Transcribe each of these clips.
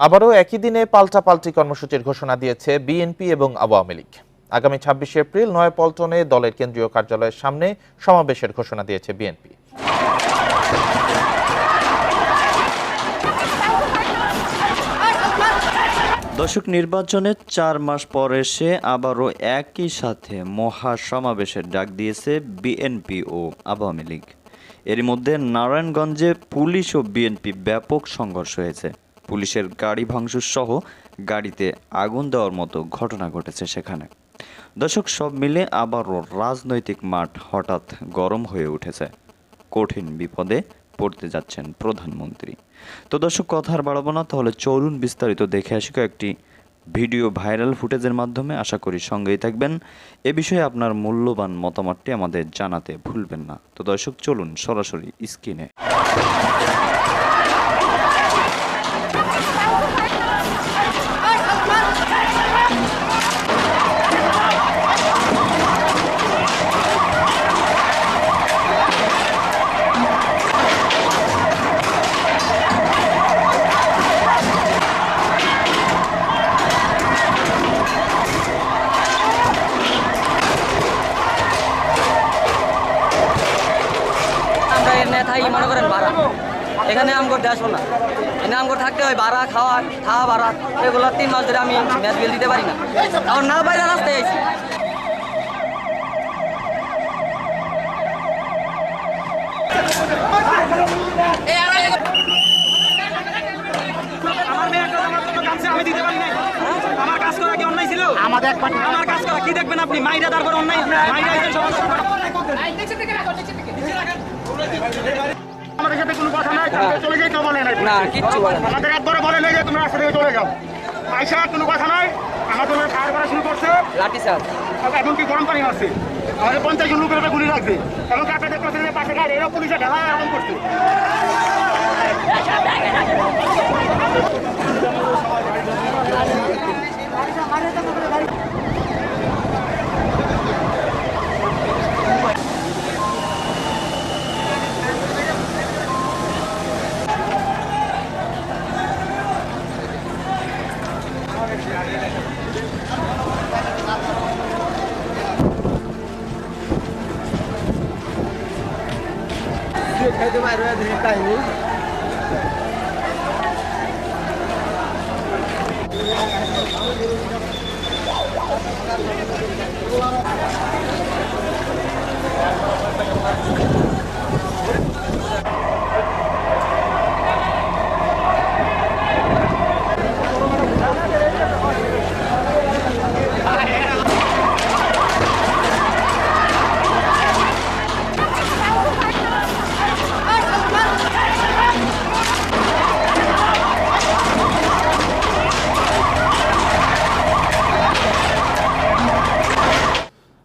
আবারও একই দিনে পাল্টাপাল্টি কর্মসূচির ঘোষণা দিয়েছে বিএনপি এবং আওয়ামী লীগ। আগামী ছাব্বিশে এপ্রিল নয় নয়াপল্টনে দলের কেন্দ্রীয় কার্যালয়ের সামনে সমাবেশের ঘোষণা দিয়েছে বিএনপি। দর্শক নির্বাচনের চার মাস পর এসে আবারও একই সাথে মহা সমাবেশের ডাক দিয়েছে বিএনপি ও আওয়ামী লীগ। এরই মধ্যে নারায়ণগঞ্জে পুলিশ ও বিএনপি ব্যাপক সংঘর্ষ হয়েছে। পুলিশের গাড়ি ভাঙচুর সহ গাড়িতে আগুন দেওয়ার মতো ঘটনা ঘটেছে সেখানে। দর্শক, সব মিলে আবারও রাজনৈতিক মাঠ হঠাৎ গরম হয়ে উঠেছে। কঠিন বিপদে পড়তে যাচ্ছেন প্রধানমন্ত্রী। তো দর্শক, কথা আর বাড়াবো না, তাহলে চলুন বিস্তারিত দেখে আসি কয়েকটি ভিডিও ভাইরাল ফুটেজের মাধ্যমে। আশা করি সঙ্গেই থাকবেন। এ বিষয়ে আপনার মূল্যবান মতামতটি আমাদের জানাতে ভুলবেন না। তো দর্শক, চলুন সরাসরি স্ক্রিনে। এর নেতাই মনে করেন ভাড়া এখানে আমগর দেশ না। এখানে আমগর থাকতে হয় ভাড়া খাওয়া খাওয়া ভাড়া এগুলো তিন মাস ধরে আমি ম্যাচ বিল দিতে পারি না। আমার না বাইরে রাস্তায় আইছি। আমার কাজ করা কি আমাদের আমার কাজ করা কি দেখবেন আপনি? মাইরা তারপর অন্যায়। মাইরা করা। আমাদের সাথে কোনো কথা নাই তোমরা চলে যাই তো বলে নাই। না কিচ্ছু বলে আমাদের একবারে বলে নাই যে তোমরা রাস্তা থেকে চলে যাও। পয়সা কোনো কথা নাই। আমাদের ফায়ার করা শুরু করছে। লাঠি স্যার। এমনকি গরম পানি মারছে? আমাদের পঞ্চাশ জন লোকের উপরে গুলি রাখছে এবং আপনাদের পাশে পাশে গাড়ি এরকম পুলিশে ঢালা আরম্ভ করছে।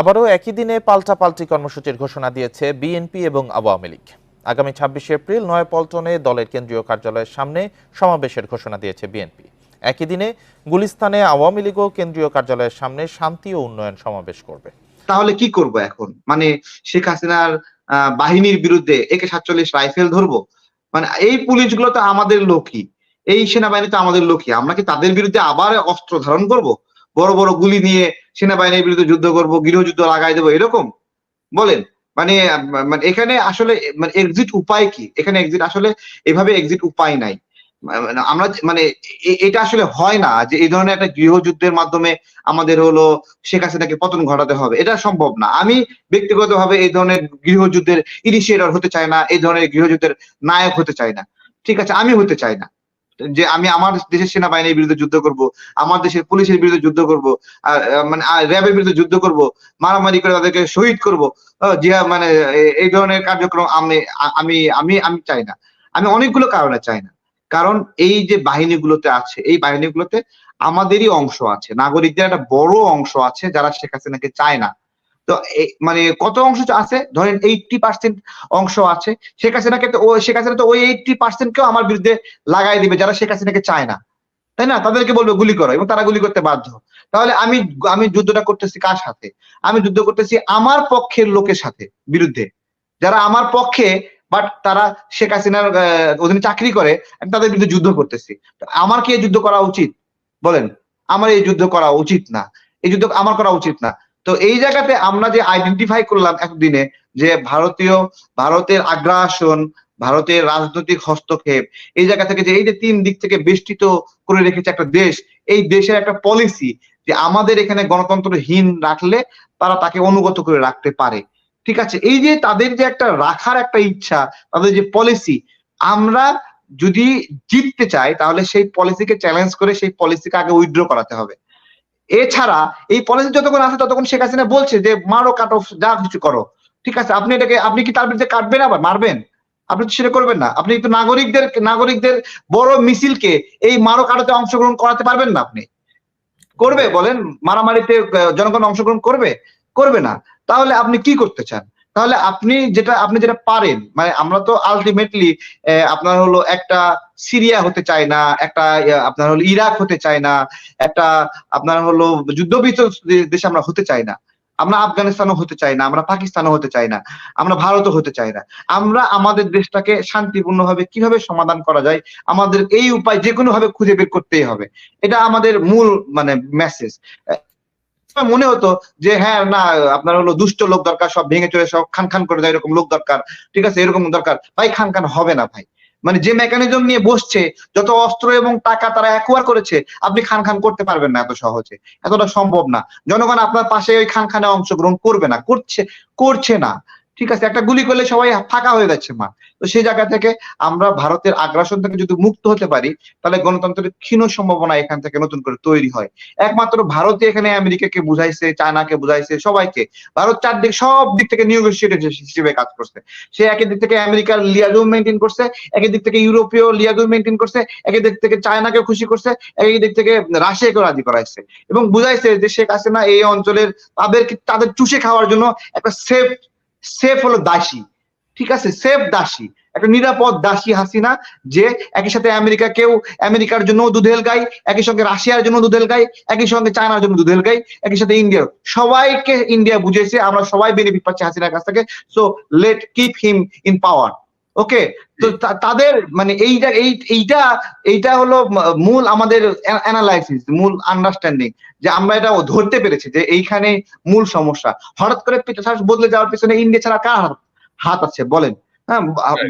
আবারও একই দিনে পাল্টাপাল্টি কর্মসূচির ঘোষণা দিয়েছে বিএনপি এবং আওয়ামী লীগ। আগামী ছাব্বিশে এপ্রিল নয়াপল্টনে দলের কেন্দ্রীয় কার্যালয়ের সামনে সমাবেশের ঘোষণা দিয়েছে বিএনপি। একই দিনে গুলিস্তানে আওয়ামী লীগও কেন্দ্রীয় কার্যালয়ের সামনে শান্তি ও উন্নয়ন সমাবেশ করবে। তাহলে কি করব এখন? মানে শেখ হাসিনার বাহিনীর বিরুদ্ধে একে সাতচল্লিশ রাইফেল ধরবো? মানে এই পুলিশগুলো তো আমাদের লোকই, এই সেনাবাহিনী তো আমাদের লোকই। আমরা কি তাদের বিরুদ্ধে আবার অস্ত্র ধারণ করব? বড় বড় গুলি নিয়ে সেনাবাহিনীর বিরুদ্ধে যুদ্ধ করব, গৃহযুদ্ধ লাগাই দেবো, এরকম? বলেন। মানে মানে এখানে আসলে মানে এক্সিট উপায় কি? এখানে এক্সিট আসলে এভাবে এক্সিট উপায় নাই। মানে আমরা মানে এটা আসলে হয় না যে এই ধরনের একটা গৃহযুদ্ধের মাধ্যমে আমাদের হলো শেখ হাসিনাকে পতন ঘটাতে হবে। এটা সম্ভব না। আমি ব্যক্তিগতভাবে এই ধরনের গৃহযুদ্ধের ইনিশিয়েটর হতে চাই না, এই ধরনের গৃহযুদ্ধের নায়ক হতে চাই না। ঠিক আছে, আমি হতে চাই না। যে আমি আমার দেশের সেনাবাহিনীর বিরুদ্ধে যুদ্ধ করব, আমার দেশের পুলিশের বিরুদ্ধে যুদ্ধ করব মানে র্যাবের বিরুদ্ধে যুদ্ধ করব, মারামারি করে তাদেরকে শহীদ করব জিহা মানে এই ধরনের কার্যক্রম আমি আমি আমি আমি চাই না। আমি অনেকগুলো কারণে চাই না। কারণ এই যে বাহিনীগুলোতে আছে, এই বাহিনীগুলোতে আমাদেরই অংশ আছে, নাগরিকদের একটা বড় অংশ আছে যারা শেখ হাসিনাকে চায় না। তো মানে কত অংশ আছে? ধরেন এইটটি পার্সেন্ট অংশ আছে। শেখ হাসিনাকে তো শেখ হাসিনা তো ওই এইটটি পার্সেন্ট কেও আমার বিরুদ্ধে লাগাই দিবে, যারা শেখ হাসিনাকে চায় না। তাই না? তাদেরকে বলবে গুলি করো এবং তারা গুলি করতে বাধ্য। তাহলে আমি আমি যুদ্ধটা করতেছি কার সাথে? আমি যুদ্ধ করতেছি আমার পক্ষের লোকের সাথে, বিরুদ্ধে। যারা আমার পক্ষে বাট তারা শেখ হাসিনার অধীনে চাকরি করে, আমি তাদের বিরুদ্ধে যুদ্ধ করতেছি। আমার কি এই যুদ্ধ করা উচিত? বলেন। আমার এই যুদ্ধ করা উচিত না। এই যুদ্ধ আমার করা উচিত না। তো এই জায়গাতে আমরা যে আইডেন্টিফাই করলাম একদিনে যে ভারতীয়, ভারতের আগ্রাসন, ভারতের রাজনৈতিক হস্তক্ষেপ, এই জায়গা থেকে যে এই যে তিন দিক থেকে বেষ্টিত করে রেখেছে একটা দেশ, এই দেশের একটা পলিসি যে আমাদের এখানে গণতন্ত্রহীন রাখলে তারা তাকে অনুগত করে রাখতে পারে। ঠিক আছে? এই যে তাদের যে একটা রাখার একটা ইচ্ছা, তাদের যে পলিসি আমরা যদি জিততে চাই তাহলে সেই পলিসিকে চ্যালেঞ্জ করে সেই পলিসিকে আগে উইথড্র করাতে হবে। এছাড়া এই পলিসি যতক্ষণ আছে ততক্ষণ শেখ হাসিনা বলছে যে, মারো কাট অফ যা কিছু করো। ঠিক আছে, আপনি এটাকে, আপনি কি তার বিরুদ্ধে কাটবেন আবার? মারবেন? আপনি তো সেটা করবেন না। আপনি কিন্তু নাগরিকদের নাগরিকদের বড় মিছিলকে এই মারো কাটাতে অংশগ্রহণ করাতে পারবেন না আপনি। করবে, বলেন, মারামারিতে জনগণ অংশগ্রহণ করবে? করবে না। তাহলে আপনি কি করতে চান? তাহলে আপনি যেটা আপনি যেটা পারেন মানে আমরা তো আলটিমেটলি আপনার হলো একটা সিরিয়া হতে চাই না, একটা আপনার হলো ইরাক হতে চাই না, একটা আপনার হলো যুদ্ধবিধ্বস্ত দে- দেশে আমরা হতে চাই না। আমরা আফগানিস্তানও হতে চাই না, আমরা পাকিস্তানও হতে চাই না, আমরা ভারতও হতে চাই না। আমরা আমাদের দেশটাকে শান্তিপূর্ণভাবে কীভাবে সমাধান করা যায়, আমাদের এই উপায় যে কোনো ভাবে খুঁজে বের করতেই হবে। এটা আমাদের মূল মানে মেসেজ মনে হতো যে হ্যাঁ না, আপনার হলো দুষ্ট লোক দরকার, সব ভেঙে চলে সব খান খান করে দেয়, এরকম লোক দরকার। ঠিক আছে, এরকম দরকার। ভাই, খান খান হবে না, ভাই। মানে যে মেকানিজম নিয়ে বসছে, যত অস্ত্র এবং টাকা তারা একবার করেছে, আপনি খান খান করতে পারবেন না এত সহজে। এতটা সম্ভব না। জনগণ আপনার পাশে ওই খান খানে অংশগ্রহণ করবে না, করছে করছে না। ঠিক আছে, একটা গুলি করলে সবাই ফাঁকা হয়ে যাচ্ছে মা। তো সেই জায়গা থেকে আমরা ভারতের আগ্রাসন থেকে যদি মুক্ত হতে পারি, তাহলে গণতন্ত্রের ক্ষীণ সম্ভাবনা এখান থেকে নতুন করে তৈরি হয়। একমাত্র ভারতে এখানে আমেরিকাকে বুঝাইছে, চায়নাকে বুঝাইছে, সবাইকে। ভারত চারদিক, সব দিক থেকে নিউগোসিয়েটর হিসেবে কাজ করছে। সে একই দিক থেকে আমেরিকার লিয়াজু মেনটেন করছে, একই দিক থেকে ইউরোপীয় লিয়াজু মেনটেন করছে, একই দিক থেকে চায়নাকে খুশি করছে, একই দিক থেকে রাশিয়াকে রাজি করাইছে। এবং বুঝাইছে যে শেখ হাসিনা এই অঞ্চলের তাদেরকে তাদের চুষে খাওয়ার জন্য একটা সেফ সেফ হলো দাসী, ঠিক আছে? সেফ দাসী, একটা নিরাপদ দাসী হাসিনা, যে একই সাথে আমেরিকা কেউ আমেরিকার জন্য দুধেল গাই একই সঙ্গে রাশিয়ার জন্য দুধেল গাই একই সঙ্গে চায়নার জন্য দুধেল গাই একই সাথে ইন্ডিয়ার। সবাইকে ইন্ডিয়া বুঝেছে, আমরা সবাই বেনিফিট পাচ্ছি হাসিনার কাছ থেকে so let keep him in power okay তো তাদের মানে এইটা এই এইটা এইটা হলো মূল আমাদের অ্যানালাইসিস মূল আন্ডারস্ট্যান্ডিং যে আমরা এটা ধরতে পেরেছি যে এইখানে মূল সমস্যা। হঠাৎ করে পিটার বদলে যাওয়ার পিছনে ইন্ডিয়া ছাড়া কার হাত হাত আছে? বলেন। হ্যাঁ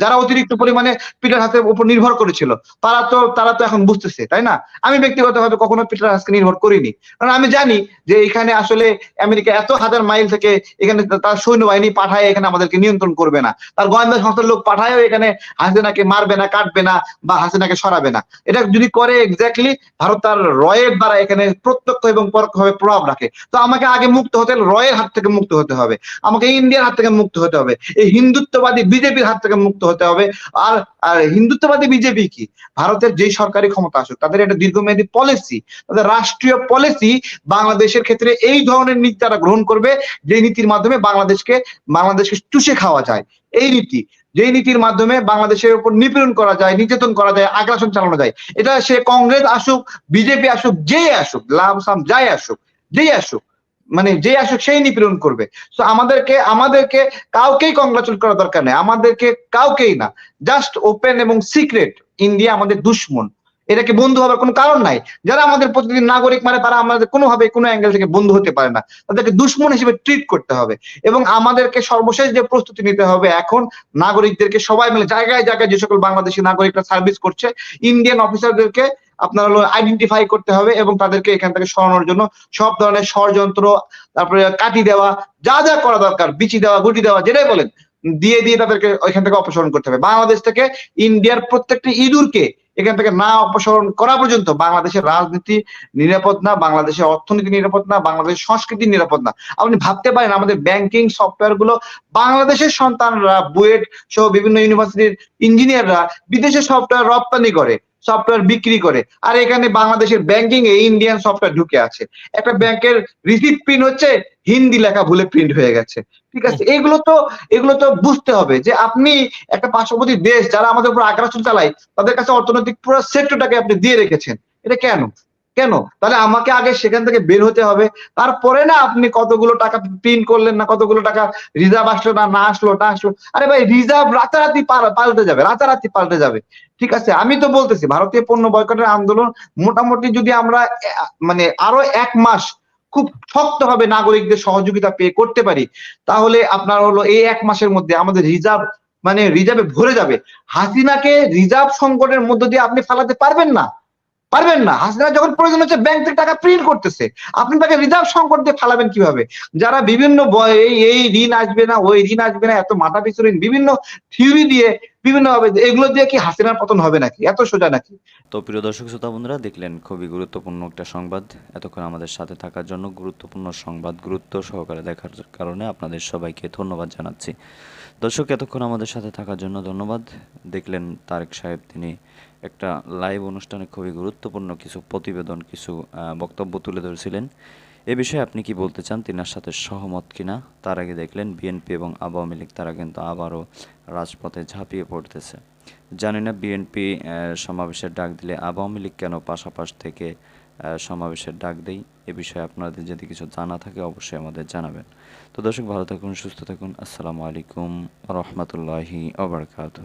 যারা অতিরিক্ত পরিমাণে পিটার হাতের উপর নির্ভর করেছিল তারা তো তারা তো এখন বুঝতেছে তাই না? আমি ব্যক্তিগতভাবে কখনো পিটার হাসকে নির্ভর করিনি। কারণ আমি জানি যে এখানে আসলে আমেরিকা এত হাজার মাইল থেকে এখানে তার সৈন্যবাহিনী পাঠায় এখানে আমাদেরকে নিয়ন্ত্রণ করবে না। তার গোয়েন্দা সংস্থার লোক পাঠায়ও এখানে হাসিনাকে মারবে না কাটবে না বা হাসিনাকে সরাবে না। এটা যদি করে এক্স্যাক্টলি ভারত তার রয়ের দ্বারা এখানে প্রত্যক্ষ এবং পরোক্ষভাবে প্রভাব রাখে। তো আমাকে আগে মুক্ত হতে রয়ের হাত থেকে মুক্ত হতে হবে। আমাকে ইন্ডিয়ার হাত থেকে মুক্ত হতে হবে। এই হিন্দুত্ববাদী বিজেপির হাত থেকে মুক্ত হতে হবে। আর আর হিন্দুত্ববাদী বিজেপি কি? ভারতের যেই সরকারি ক্ষমতা আসুক তাদের একটা দীর্ঘমেয়াদী পলিসি তাদের রাষ্ট্রীয় পলিসি বাংলাদেশের ক্ষেত্রে এই ধরনের নীতি তারা গ্রহণ করবে যে নীতির মাধ্যমে বাংলাদেশকে বাংলাদেশকে চুষে খাওয়া যায়। এই নীতি, যেই নীতির মাধ্যমে বাংলাদেশের উপর নিপীড়ন করা যায়, নির্যাতন করা যায়, আগ্রাসন চালানো যায়, এটা সে কংগ্রেস আসুক, বিজেপি আসুক যে আসুক লাভ সাম যাই আসুক, যেই আসুক মানে যে আসুক সেই নিপীড়ন করবে। তো আমাদেরকে আমাদেরকে কাউকেই কংগ্রাচুলেট করা দরকার নেই। আমাদেরকে কাউকেই না। জাস্ট ওপেন এবং সিক্রেট ইন্ডিয়া আমাদের দুশ্মন। এটাকে বন্ধু হওয়ার কোনো কারণ নাই। যারা আমাদের প্রতিদিন নাগরিক মানে তারা আমাদের কোনোভাবে কোনো অ্যাঙ্গেল থেকে বন্ধু হতে পারে না। তাদেরকে দুশ্মন হিসেবে ট্রিট করতে হবে। এবং আমাদেরকে সর্বশেষ যে প্রস্তুতি নিতে হবে এখন, নাগরিকদেরকে সবাই মিলে, জায়গায় জায়গায় যে সকল বাংলাদেশি নাগরিকরা সার্ভিস করছে ইন্ডিয়ান অফিসারদেরকে আপনার হলো আইডেন্টিফাই করতে হবে এবং তাদেরকে এখান থেকে সরানোর জন্য সব ধরনের ষড়যন্ত্র, তারপরে কাটি দেওয়া, যা যা করা দরকার, বিচি দেওয়া, গুটি দেওয়া, যেটাই বলেন, দিয়ে দিয়ে তাদেরকে ওইখান থেকে অপসারণ করতে হবে। বাংলাদেশ থেকে ইন্ডিয়ার প্রত্যেকটি ইঁদুরকে এখান থেকে না অপসারণ করা পর্যন্ত বাংলাদেশের রাজনীতি নিরাপদ না, বাংলাদেশের অর্থনীতি নিরাপদ না, বাংলাদেশের সংস্কৃতি নিরাপদ না। আপনি ভাবতে পারেন আমাদের ব্যাংকিং সফটওয়্যারগুলো বাংলাদেশের সন্তানরা, বুয়েট সহ বিভিন্ন ইউনিভার্সিটির ইঞ্জিনিয়াররা বিদেশে সফটওয়্যার রপ্তানি করে। সফটওয়্যার বিক্রি করে। আর এখানে বাংলাদেশের ব্যাংকিং এ ইন্ডিয়ান সফটওয়্যার ঢুকে আছে। একটা ব্যাংকের রিসিপ্ট প্রিন্ট হচ্ছে হিন্দি লেখা ভুলে প্রিন্ট হয়ে গেছে। ঠিক আছে? এগুলো তো এগুলো তো বুঝতে হবে যে আপনি একটা পার্শ্ববর্তী দেশ যারা আমাদের উপর আগ্রাসন চালায় তাদের কাছে অর্থনৈতিক পুরো সেক্টরটাকে আপনি দিয়ে রেখেছেন। এটা কেন? কেন? তাহলে আমাকে আগে সেখান থেকে বের হতে হবে। তারপরে না আপনি কতগুলো টাকা প্রিন্ট করলেন না, কতগুলো টাকা রিজার্ভ আসলো না না আসলো না আসলো। আরে ভাই রিজার্ভ রাতারাতি পাল্টে যাবে, রাতারাতি পাল্টে যাবে। ঠিক আছে? আমি তো বলতেছি, ভারতীয় পণ্য বয়কটের আন্দোলন মোটামুটি যদি আমরা মানে আরও এক মাস খুব শক্তভাবে নাগরিকদের সহযোগিতা পেয়ে করতে পারি, তাহলে আপনার হলো এই এক মাসের মধ্যে আমাদের রিজার্ভ মানে রিজার্ভে ভরে যাবে। হাসিনাকে রিজার্ভ সংকটের মধ্য দিয়ে আপনি ফালাতে পারবেন না। পারবেন না। হাসিনা যখন প্রয়োজন হচ্ছে ব্যাংক থেকে টাকা প্রিন্ট করতেছে, আপনি তাকে রিজার্ভ সংকট দিয়ে ফালাবেন কীভাবে? যারা বিভিন্ন এই ঋণ আসবে না, ওই ঋণ আসবে না, এত মাথা পিছু ঋণ, বিভিন্ন থিওরি দিয়ে বিভিন্ন ভাবে এগুলো দিয়ে কি হাসিনার পতন হবে নাকি? এত সোজা নাকি? তো প্রিয় দর্শক শ্রোতা বন্ধুরা, দেখলেন খুবই গুরুত্বপূর্ণ একটা সংবাদ। এতক্ষণ আমাদের সাথে থাকার জন্য গুরুত্বপূর্ণ সংবাদ, গুরুত্ব সহকারে দেখার কারণে আপনাদের সবাইকে ধন্যবাদ জানাচ্ছি। দর্শক, এতক্ষণ আমাদের সাথে থাকার জন্য ধন্যবাদ। দেখলেন তারেক সাহেব, তিনি একটা লাইভ অনুষ্ঠানে খুবই গুরুত্বপূর্ণ কিছু প্রতিবেদন, কিছু বক্তব্য তুলে ধরেছিলেন। এ বিষয়ে আপনি কি বলতে চান? তিনার সাথে সহমত কিনা? তার আগে দেখলেন বিএনপি এবং আওয়ামী লীগ, তারা কিন্তু আবারও রাজপথে ঝাঁপিয়ে পড়তেছে। জানি না বিএনপি সমাবেশের ডাক দিলে আওয়ামী লীগ কেন পাশাপাশ থেকে সমাবেশের ডাক দেই এ বিষয়ে আপনাদের যদি কিছু জানা থাকে, অবশ্যই আমাদের জানাবেন। তো দর্শক, ভালো থাকুন, সুস্থ থাকুন। আসসালামু আলাইকুম রহমতুল্লাহি আবরকাত